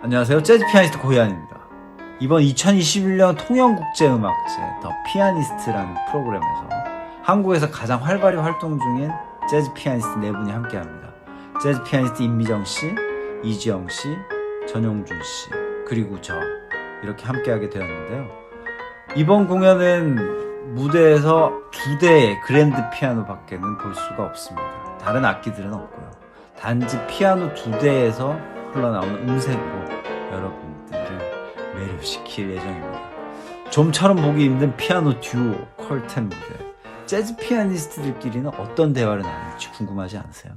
안녕하세요. 재즈 피아니스트 고희안입니다. 이번 2021년 통영국제음악제 더 피아니스트라는 프로그램에서 한국에서 가장 활발히 활동 중인 재즈 피아니스트 네 분이 함께 합니다. 재즈 피아니스트 임미정 씨, 이지영 씨, 전용준 씨, 그리고 저 이렇게 함께 하게 되었는데요. 이번 공연은 무대에서 두 대의 그랜드 피아노 밖에는 볼 수가 없습니다. 다른 악기들은 없고요. 단지 피아노 두 대에서 흘러나오는 음색으로 여러분들을 매료시킬 예정입니다. 좀처럼 보기 힘든 피아노 듀오 컬텐 무대. 재즈 피아니스트들끼리는 어떤 대화를 나눌지 궁금하지 않으세요?